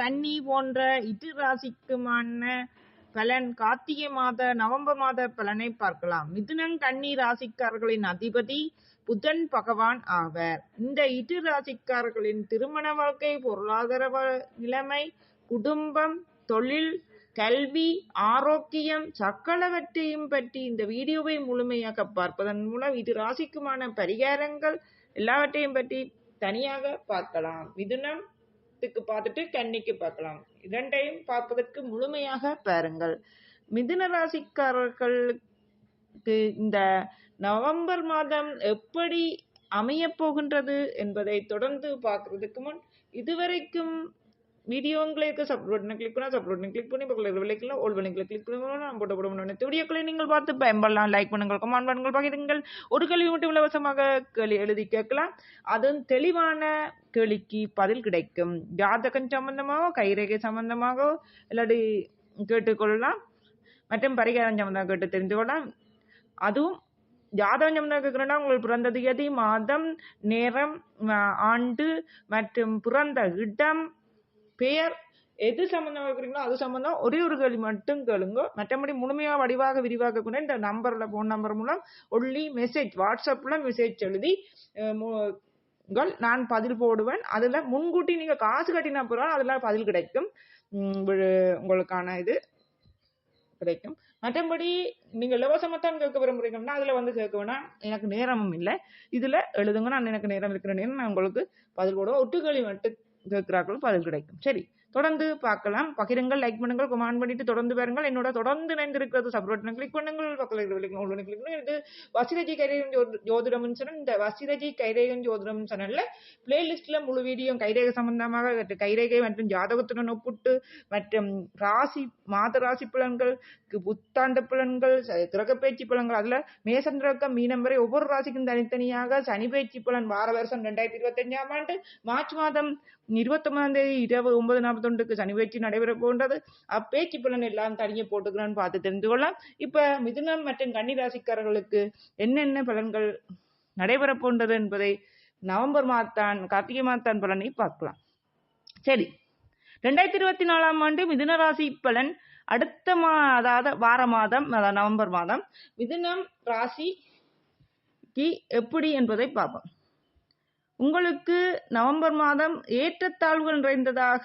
கன்னி போன்ற இரு ராசிக்குமான பலன் கார்த்திகை மாத நவம்பர் மாத பலனை பார்க்கலாம். மிதுனம் கன்னி ராசிக்காரர்களின் அதிபதி புதன் பகவான் ஆவர். இந்த இரு ராசிக்காரர்களின் திருமண வாழ்க்கை பொருளாதார நிலைமை குடும்பம் தொழில் கல்வி ஆரோக்கியம் சக்கலவற்றையும் பற்றி இந்த வீடியோவை முழுமையாக பார்ப்பதன் மூலம் இது ராசிக்குமான பரிகாரங்கள் எல்லாவற்றையும் பற்றி தனியாக பார்க்கலாம். மிதுனம் மிதுனத்துக்கு பார்த்துட்டு கன்னிக்கு பார்க்கலாம். இரண்டையும் பார்ப்பதற்கு முழுமையாக பாருங்கள். மிதுன ராசிக்காரர்களுக்கு இந்த நவம்பர் மாதம் எப்படி அமையப் போகின்றது என்பதை தொடர்ந்து பார்க்கறதுக்கு முன் இதுவரைக்கும் வீடியோங்களுக்கு சப்ஸ்கிரைப் பட்டனை கிளிக் பண்ணால் சப்ஸ்கிரைப் பட்டனை கிளிக் பண்ணி பக்கத்தில் இருக்கிற விலைக்கில் ஓல் விலைக்கில் கிளிக் பண்ணுவோம் நான் போட்டு போட முடியும் வீடியோக்களை நீங்கள் பார்த்து பயன்படலாம். லைக் பண்ணுங்கள் கமெண்ட் பண்ணுங்கள் பகிருங்கள். ஒரு கேள்வி மட்டும் இலவசமாக கேள்வி எழுதி கேட்கலாம். அதுவும் தெளிவான கேள்விக்கு பதில் கிடைக்கும். ஜாதகம் சம்பந்தமாகவோ கைரேகை சம்பந்தமாகவோ இல்லாட்டி கேட்டுக்கொள்ளலாம். மற்றும் பரிகாரம் சம்பந்தமாக கேட்டு தெரிந்து கொள்ளலாம். அதுவும் ஜாதகம் சம்பந்தமாக கேட்கணும்னா உங்கள் பிறந்த தேதி மாதம் நேரம் ஆண்டு மற்றும் பிறந்த இடம் பெயர் எது சம்பந்தமா இருக்கிறீங்களோ அது சம்பந்தம் ஒரே ஒரு கேள்வி மட்டும் கேளுங்க. மற்றபடி முழுமையாக வடிவாக விரிவாக கூட இந்த நம்பர்ல போன் நம்பர் மூலம் ஒன்லி மெசேஜ் வாட்ஸ்அப்ல மெசேஜ் எழுதி மு- நான் பதில் போடுவேன். அதுல முன்கூட்டி நீங்க காசு கட்டினா போறோம் அதுல பதில் கிடைக்கும். உங்களுக்கான இது கிடைக்கும். மற்றபடி நீங்க இலவசமாத்தான் கேட்க விரும்புறீங்கன்னா அதுல வந்து கேட்க வேணாம். எனக்கு நேரமும் இல்லை. இதுல எழுதுங்க நான் எனக்கு நேரம் இருக்கிற நேரம் நான் உங்களுக்கு பதில் போடுவேன். ஒட்டுகளி மட்டும் கேட்கிறார்களும் பதில் கிடைக்கும். சரி. தொடர்ந்து பார்க்கலாம். பகிருங்கள் லைக் பண்ணுங்கள் கமெண்ட் பண்ணிட்டு தொடர்ந்து பாருங்கள். என்னோட தொடர்ந்து இணைந்திருக்கிறது சப்ரோட் கிளிக் பண்ணுங்கள். பக்கத்தில் கிளிக் பண்ணுங்கள். இது வசிரஜி கைரேகம் ஜோதிடம்னு சொன்னால் இந்த வசிரஜி கைரேகன் ஜோதிடம் சேனல்ல பிளேலிஸ்ட்ல முழு வீடியோ கைரேகை சம்பந்தமாக கைரேகை மற்றும் ஜாதகத்துடன் ஒப்பிட்டு மற்றும் ராசி மாத ராசி புலன்கள் புத்தாண்டு பலன்கள் கிரக பயிற்சி பலன்கள் அதுல மேசன் மீனம் வரை ஒவ்வொரு ராசிக்கும் தனித்தனியாக சனி பயிற்சி பலன் வார வருஷம் ரெண்டாயிரத்தி இருபத்தஞ்சாம் ஆண்டு மார்ச் மாதம் இருபத்தொன்பதாம் தேதி இரவு ஒன்பது தொண்டுக்கு சனி பயிற்சி நடைபெற போன்றது. அப்பேச்சு பலன் எல்லாம் தனியே போட்டுக்கிறான்னு பார்த்து தெரிந்து கொள்ளலாம். இப்ப மிதுனம் மற்றும் கன்னிராசிக்காரர்களுக்கு என்னென்ன பலன்கள் நடைபெற போன்றது என்பதை நவம்பர் மாத்தான் கார்த்திகை மாத்தான் பலனை பார்க்கலாம். சரி. ரெண்டாயிரத்தி இருபத்தி நாலாம் ஆண்டு மிதுன ராசி பலன் அடுத்த மா அதாவது வார மாதம் நவம்பர் மாதம். மிதுனம் ராசிக்கு எப்படி என்பதை பார்ப்போம். உங்களுக்கு நவம்பர் மாதம் ஏற்றத்தாழ்வுகள் நிறைந்ததாக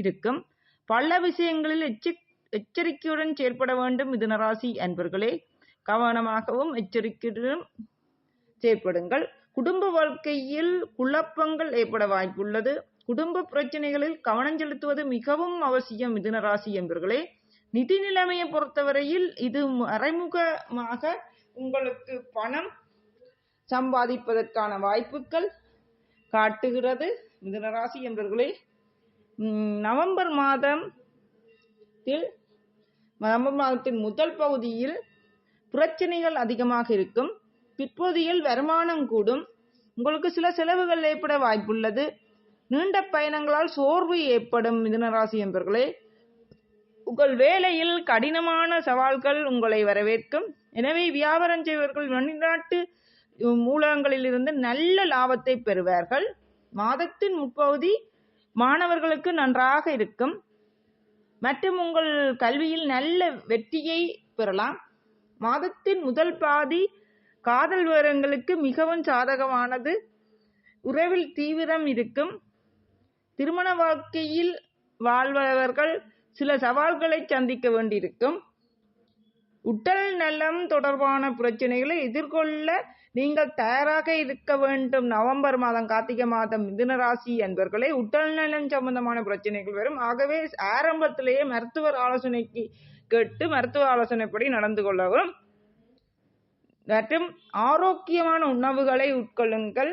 இருக்கும். பல விஷயங்களில் எச்ச எச்சரிக்கையுடன் செயல்பட வேண்டும். மிதுன ராசி அன்பர்களே கவனமாகவும் எச்சரிக்கையுடன் செயற்படுங்கள். குடும்ப வாழ்க்கையில் குழப்பங்கள் ஏற்பட வாய்ப்புள்ளது. குடும்ப பிரச்சனைகளில் கவனம் செலுத்துவது மிகவும் அவசியம். மிதுன ராசி என்பர்களே நிதி நிலைமையை பொறுத்தவரையில் இது மறைமுகமாக உங்களுக்கு பணம் சம்பாதிப்பதற்கான வாய்ப்புகள் காட்டுகிறது. மிதுனராசி என்பவர்களே நவம்பர் மாதத்தில் நவம்பர் மாதத்தின் முதல் பகுதியில் பிரச்சனைகள் அதிகமாக இருக்கும். பிற்பகுதியில் வருமானம் கூடும். உங்களுக்கு சில செலவுகள் ஏற்பட வாய்ப்புள்ளது. நீண்ட பயணங்களால் சோர்வு ஏற்படும் மிதுனராசி என்பவர்களே உங்கள் வேலையில் கடினமான சவால்கள் உங்களை வரவேற்கும். எனவே வியாபாரம் செய்வர்கள் வெளிநாட்டு மூலங்களிலிருந்து நல்ல லாபத்தை பெறுவார்கள். மாதத்தின் முற்பகுதி மாணவர்களுக்கு நன்றாக இருக்கும். மற்றும் உங்கள் கல்வியில் நல்ல வெற்றியை பெறலாம். மாதத்தின் முதல் பாதி காதல் விவரங்களுக்கு மிகவும் சாதகமானது. உறவில் தீவிரம் இருக்கும். திருமண வாழ்க்கையில் வாழ்பவர்கள் சில சவால்களை சந்திக்க வேண்டியிருக்கும். உடல் நலம் தொடர்பான பிரச்சனைகளை எதிர்கொள்ள நீங்கள் தயாராக இருக்க வேண்டும். நவம்பர் மாதம் கார்த்திகை மாதம் மிதுன ராசி என்பவர்களே உடல் நலம் சம்பந்தமான பிரச்சனைகள் வரும். ஆகவே ஆரம்பத்திலேயே மருத்துவர் ஆலோசனைக்கு கேட்டு மருத்துவ ஆலோசனைப்படி நடந்து கொள்ளவும். மற்றும் ஆரோக்கியமான உணவுகளை உட்கொள்ளுங்கள்.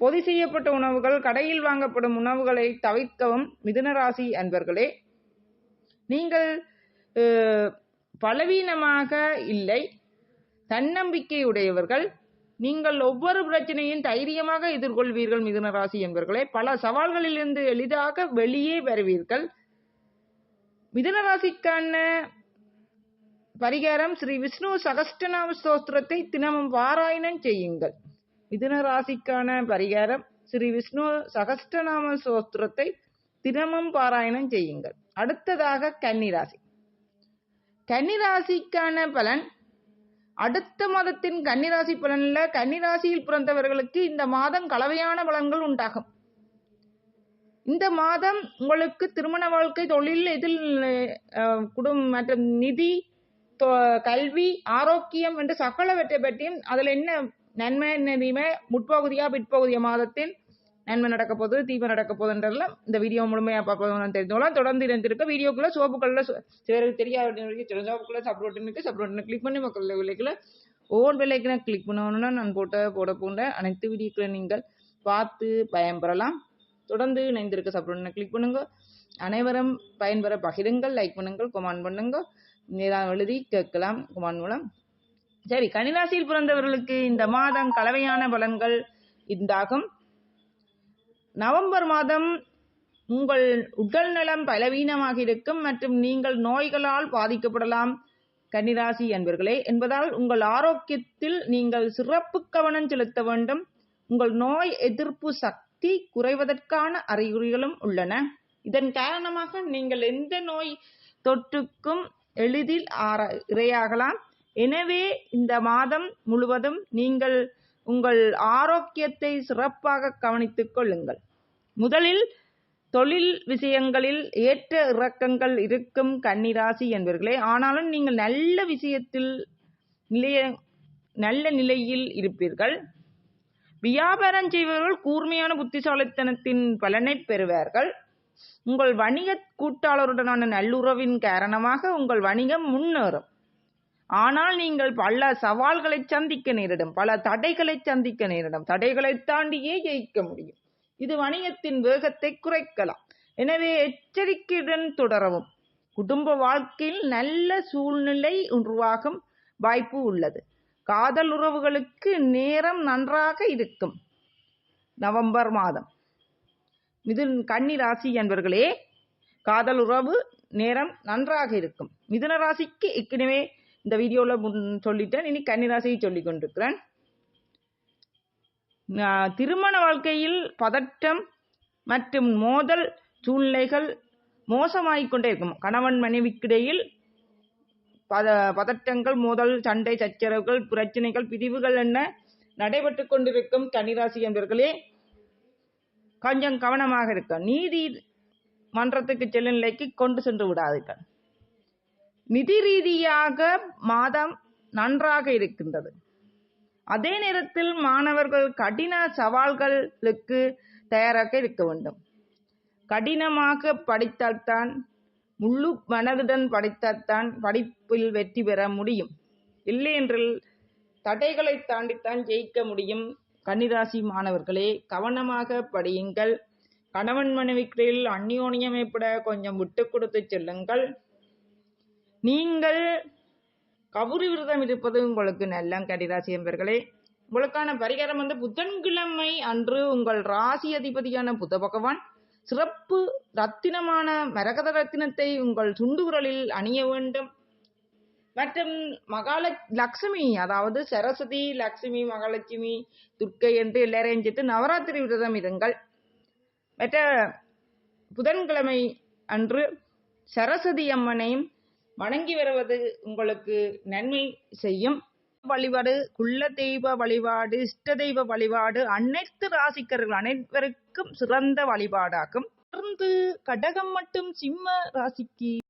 பொது செய்யப்பட்ட உணவுகள் கடையில் வாங்கப்படும் உணவுகளை தவிர்க்கவும் மிதுன ராசி அன்பர்களே நீங்கள் பலவீனமாக இல்லை. தன்னம்பிக்கையுடையவர்கள். நீங்கள் ஒவ்வொரு பிரச்சனையும் தைரியமாக எதிர்கொள்வீர்கள் மிதுன ராசி என்பவர்களே பல சவால்களிலிருந்து எளிதாக வெளியே வருவீர்கள். மிதுன ராசிக்கான பரிகாரம் ஸ்ரீ விஷ்ணு சகஸ்டநாம ஸ்தோத்திரத்தை தினமும் பாராயணம் செய்யுங்கள். மிதுன ராசிக்கான பரிகாரம் ஸ்ரீ விஷ்ணு சகஸ்டநாம ஸ்தோத்திரத்தை தினமும் பாராயணம் செய்யுங்கள். அடுத்ததாக கன்னிராசி. கன்னிராசிக்கான பலன் அடுத்த மாதத்தின் கன்னிராசி பலன்ல கன்னிராசியில் பிறந்தவர்களுக்கு இந்த மாதம் கலவையான பலன்கள் உண்டாகும். இந்த மாதம் உங்களுக்கு திருமண வாழ்க்கை தொழில் இதில் அஹ், குடும் மற்றும் நிதி கல்வி ஆரோக்கியம் என்று சகலவற்றை பற்றியும் அதில் என்ன நன்மை என்ன முற்பகுதியாக முற்பகுதியா பிற்பகுதியா மாதத்தின்? நன்மை நடக்க போகுது தீமை நடக்க போகுதுன்றதெல்லாம் இந்த வீடியோ முழுமையாக பார்ப்போம் தெரிஞ்சவங்களாம் தொடர்ந்து இணைந்திருக்க வீடியோக்குள்ள சோப்பு கல்ல சிலருக்கு தெரியாத சோப்புக்குள்ள சப்ரோட்டினுக்கு சப்ரோட்டினை கிளிக் பண்ணி மக்கள் விலைக்குள்ள ஓன் விலைக்கு கிளிக் பண்ணணும்னா நான் போட்ட போட போன்ற அனைத்து வீடியோக்களை நீங்கள் பார்த்து பயன்பெறலாம். தொடர்ந்து இணைந்திருக்க சப்ரோட்டினை கிளிக் பண்ணுங்க. அனைவரும் பயன்பெற பகிருங்கள் லைக் பண்ணுங்கள் கமெண்ட் பண்ணுங்க. நீதான் எழுதி கேட்கலாம் கமெண்ட் மூலம். சரி கனிராசியில் பிறந்தவர்களுக்கு இந்த மாதம் கலவையான பலன்கள் இந்தாகும். நவம்பர் மாதம் உங்கள் உடல் நலம் பலவீனமாக இருக்கும் மற்றும் நீங்கள் நோய்களால் பாதிக்கப்படலாம். கன்னிராசி என்பர்களே என்பதால் உங்கள் ஆரோக்கியத்தில் நீங்கள் சிறப்பு கவனம் செலுத்த வேண்டும். உங்கள் நோய் எதிர்ப்பு சக்தி குறைவதற்கான அறிகுறிகளும் உள்ளன. இதன் காரணமாக நீங்கள் எந்த நோய் தொற்றுக்கும் எளிதில் ஆற இரையாகலாம். எனவே இந்த மாதம் முழுவதும் நீங்கள் உங்கள் ஆரோக்கியத்தை சிறப்பாக கவனித்துக் கொள்ளுங்கள். முதலில் தொழில் விஷயங்களில் ஏற்ற இறக்கங்கள் இருக்கும் கன்னிராசி என்பவர்களே ஆனாலும் நீங்கள் நல்ல விஷயத்தில் நிலைய நல்ல நிலையில் இருப்பீர்கள். வியாபாரம் செய்பவர்கள் கூர்மையான புத்திசாலித்தனத்தின் பலனை பெறுவார்கள். உங்கள் வணிக கூட்டாளருடனான நல்லுறவின் காரணமாக உங்கள் வணிகம் முன்னேறும். ஆனால் நீங்கள் பல சவால்களை சந்திக்க நேரிடும் பல தடைகளை சந்திக்க நேரிடும். தடைகளை தாண்டியே ஜெயிக்க முடியும். இது வணிகத்தின் வேகத்தை குறைக்கலாம். எனவே எச்சரிக்கையுடன் தொடரவும். குடும்ப வாழ்க்கையில் நல்ல சூழ்நிலை உருவாகும் வாய்ப்பு உள்ளது. காதல் உறவுகளுக்கு நேரம் நன்றாக இருக்கும். நவம்பர் மாதம். மிதுன் கன்னி ராசி என்பர்களே காதல் உறவு நேரம் நன்றாக இருக்கும். மிதுன ராசிக்கு ஏற்கனவே இந்த வீடியோவில் முன் சொல்லிட்டேன். இனி கன்னிராசியை ராசியை கொண்டிருக்கிறேன். திருமண வாழ்க்கையில் பதட்டம் மற்றும் மோதல் சூழ்நிலைகள் மோசமாகிக் கொண்டே இருக்கும். கணவன் மனைவிக்கிடையில் பத பதட்டங்கள் மோதல் சண்டை சச்சரவுகள் பிரச்சனைகள் பிரிவுகள் என்ன நடைபெற்று கொண்டிருக்கும் கன்னிராசி என்பர்களே கொஞ்சம் கவனமாக இருக்க. நீதி மன்றத்துக்கு செல்லும் நிலைக்கு கொண்டு சென்று விடாதீர்கள். நிதி ரீதியாக மாதம் நன்றாக இருக்கின்றது. அதே நேரத்தில் மாணவர்கள் கடின சவால்களுக்கு தயாராக இருக்க வேண்டும். கடினமாக படித்தால்தான் முழு மனதுடன் படித்தால்தான் படிப்பில் வெற்றி பெற முடியும். இல்லையென்றில் தடைகளை தாண்டித்தான் ஜெயிக்க முடியும். கன்னிராசி மாணவர்களே கவனமாக படியுங்கள். கணவன் மனைவிக்கிடையில் அந்யோன்யம் ஏற்பட கொஞ்சம் விட்டு கொடுத்து செல்லுங்கள். நீங்கள் கவுரி விரதம் இருப்பது உங்களுக்கு நல்ல கடிராசி என்பர்களே உங்களுக்கான பரிகாரம் வந்து புதன்கிழமை அன்று உங்கள் ராசி அதிபதியான புத பகவான் சிறப்பு ரத்தினமான மரகத ரத்தினத்தை உங்கள் சுண்டு விரலில் அணிய வேண்டும். மற்றும் மகால லக்ஷ்மி அதாவது சரஸ்வதி லக்ஷ்மி மகாலட்சுமி துர்க்கை என்று எல்லாரையும் சேர்த்து நவராத்திரி விரதம் இருங்கள். மற்ற புதன்கிழமை அன்று சரஸ்வதி அம்மனையும் வணங்கி வருவது உங்களுக்கு நன்மை செய்யும். வழிபாடு குள்ள தெய்வ வழிபாடு இஷ்ட தெய்வ வழிபாடு அனைத்து ராசிக்கர்கள் அனைவருக்கும் சிறந்த வழிபாடாகும். தொடர்ந்து கடகம் மற்றும் சிம்ம ராசிக்கு